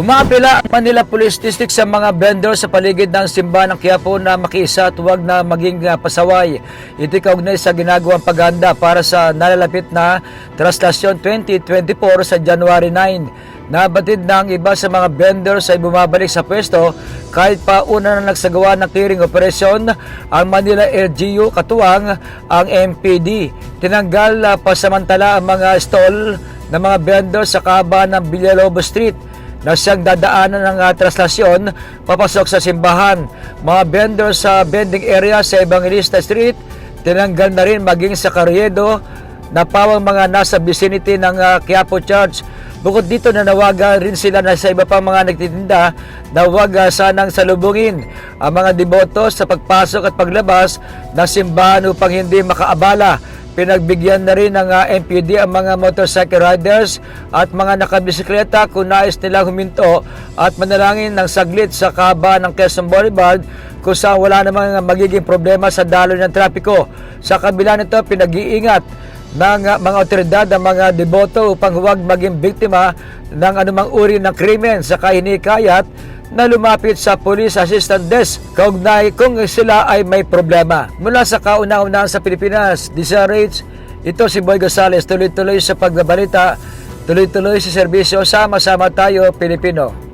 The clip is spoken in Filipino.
Umapila ang Manila Police District sa mga vendor sa paligid ng simbahan ng Quiapo na makiisa at huwag na maging uh, pasaway. Ito kaugnay sa ginagawang paganda para sa nalalapit na Traslasyon 2024 sa January 9. Nabatid na ang iba sa mga vendors ay bumabalik sa pwesto kahit pa una na nagsagawa ng clearing operation ang Manila LGU katuwang ang MPD. Tinanggal uh, pasamantala ang mga stall ng mga vendor sa kaba ng Villalobos Street na siyang dadaanan ng uh, traslasyon papasok sa simbahan. Mga vendor sa vending area sa Evangelista Street, tinanggal na rin maging sa Carriedo na pawang mga nasa vicinity ng uh, Quiapo Church. Bukod dito nanawagan rin sila na sa iba pang mga nagtitinda na huwag uh, sanang salubungin ang mga deboto sa pagpasok at paglabas ng simbahan upang hindi makaabala Pinagbigyan na rin ng uh, MPD ang mga motorcycle riders at mga nakabisikleta kung nais nilang huminto at manalangin ng saglit sa kaba ng Quezon Boulevard kung saan wala namang magiging problema sa daloy ng trapiko. Sa kabila nito, pinag-iingat ng mga otoridad ang mga deboto upang huwag maging biktima ng anumang uri ng krimen sa kahinikayat na lumapit sa Police Assistant Desk kaugnay kung sila ay may problema. Mula sa kauna-unahan sa Pilipinas, DZRH, ito si Boy Gonzales, tuloy-tuloy sa pagbabalita, tuloy-tuloy sa serbisyo, sama-sama tayo Pilipino.